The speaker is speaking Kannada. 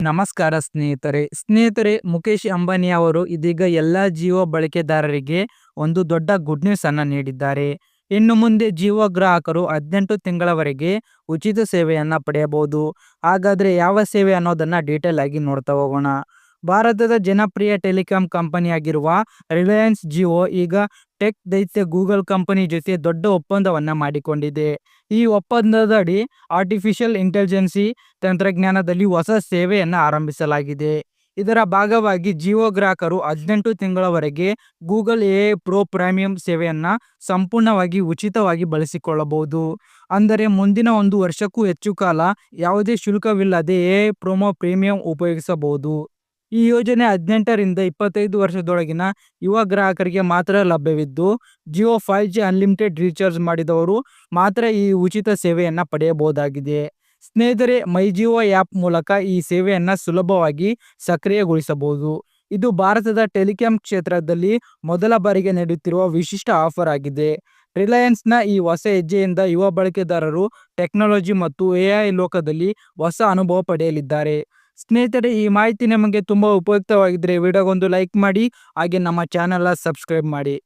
ನಮಸ್ಕಾರ ಸ್ನೇಹಿತರೆ. ಸ್ನೇಹಿತರೆ ಮುಖೇಶ್ ಅಂಬಾನಿ ಅವರು ಇದೀಗ ಎಲ್ಲ ಜಿಯೋ ಬಳಕೆದಾರರಿಗೆ ಒಂದು ದೊಡ್ಡ ಗುಡ್ ನ್ಯೂಸ್ ಅನ್ನ ನೀಡಿದ್ದಾರೆ. ಇನ್ನು ಮುಂದೆ ಜಿಯೋ ಗ್ರಾಹಕರು ಹದಿನೆಂಟು ತಿಂಗಳವರೆಗೆ ಉಚಿತ ಸೇವೆಯನ್ನ ಪಡೆಯಬಹುದು. ಹಾಗಾದ್ರೆ ಯಾವ ಸೇವೆ ಅನ್ನೋದನ್ನ ಡೀಟೇಲ್ ಆಗಿ ನೋಡ್ತಾ ಹೋಗೋಣ. ಭಾರತದ ಜನಪ್ರಿಯ ಟೆಲಿಕಾಂ ಕಂಪನಿಯಾಗಿರುವ ರಿಲಯನ್ಸ್ ಜಿಯೋ ಈಗ ಟೆಕ್ ದೈತ್ಯ ಗೂಗಲ್ ಕಂಪನಿ ಜೊತೆ ದೊಡ್ಡ ಒಪ್ಪಂದವನ್ನು ಮಾಡಿಕೊಂಡಿದೆ. ಈ ಒಪ್ಪಂದದಡಿ ಆರ್ಟಿಫಿಷಿಯಲ್ ಇಂಟೆಲಿಜೆನ್ಸಿ ತಂತ್ರಜ್ಞಾನದಲ್ಲಿ ಹೊಸ ಸೇವೆಯನ್ನು ಆರಂಭಿಸಲಾಗಿದೆ. ಇದರ ಭಾಗವಾಗಿ ಜಿಯೋ ಗ್ರಾಹಕರು ಹದಿನೆಂಟು ತಿಂಗಳವರೆಗೆ ಗೂಗಲ್ ಎ ಪ್ರೋ ಪ್ರೀಮಿಯಂ ಸೇವೆಯನ್ನು ಸಂಪೂರ್ಣವಾಗಿ ಉಚಿತವಾಗಿ ಬಳಸಿಕೊಳ್ಳಬಹುದು. ಅಂದರೆ ಮುಂದಿನ ಒಂದು ವರ್ಷಕ್ಕೂ ಹೆಚ್ಚು ಕಾಲ ಯಾವುದೇ ಶುಲ್ಕವಿಲ್ಲದೆ ಎ ಪ್ರೋಮೋ ಪ್ರೀಮಿಯಂ ಉಪಯೋಗಿಸಬಹುದು. ಈ ಯೋಜನೆ ಹದಿನೆಂಟರಿಂದ ಇಪ್ಪತ್ತೈದು ವರ್ಷದೊಳಗಿನ ಯುವ ಗ್ರಾಹಕರಿಗೆ ಮಾತ್ರ ಲಭ್ಯವಿದ್ದು, Jio five G unlimited recharge ಮಾಡಿದವರು ಮಾತ್ರ ಈ ಉಚಿತ ಸೇವೆಯನ್ನು ಪಡೆಯಬಹುದಾಗಿದೆ. ಸ್ನೇಹಿತರೆ ಮೈ ಜಿಯೋ ಆ್ಯಪ್ ಮೂಲಕ ಈ ಸೇವೆಯನ್ನು ಸುಲಭವಾಗಿ ಸಕ್ರಿಯಗೊಳಿಸಬಹುದು. ಇದು ಭಾರತದ ಟೆಲಿಕಾಂ ಕ್ಷೇತ್ರದಲ್ಲಿ ಮೊದಲ ಬಾರಿಗೆ ನೀಡುತ್ತಿರುವ ವಿಶಿಷ್ಟ ಆಫರ್ ಆಗಿದೆ. ರಿಲಯನ್ಸ್ನ ಈ ಹೊಸ ಹೆಜ್ಜೆಯಿಂದ ಯುವ ಬಳಕೆದಾರರು ಟೆಕ್ನಾಲಜಿ ಮತ್ತು ಎಐ ಲೋಕದಲ್ಲಿ ಹೊಸ ಅನುಭವ ಪಡೆಯಲಿದ್ದಾರೆ. ಸ್ನೇಹಿತರೆ ಈ ಮಾಹಿತಿ ನಿಮಗೆ ತುಂಬ ಉಪಯುಕ್ತವಾಗಿದ್ದರೆ ವಿಡಿಯೋಗೊಂದು ಲೈಕ್ ಮಾಡಿ ಹಾಗೆ ನಮ್ಮ ಚಾನಲ ಸಬ್ಸ್ಕ್ರೈಬ್ ಮಾಡಿ.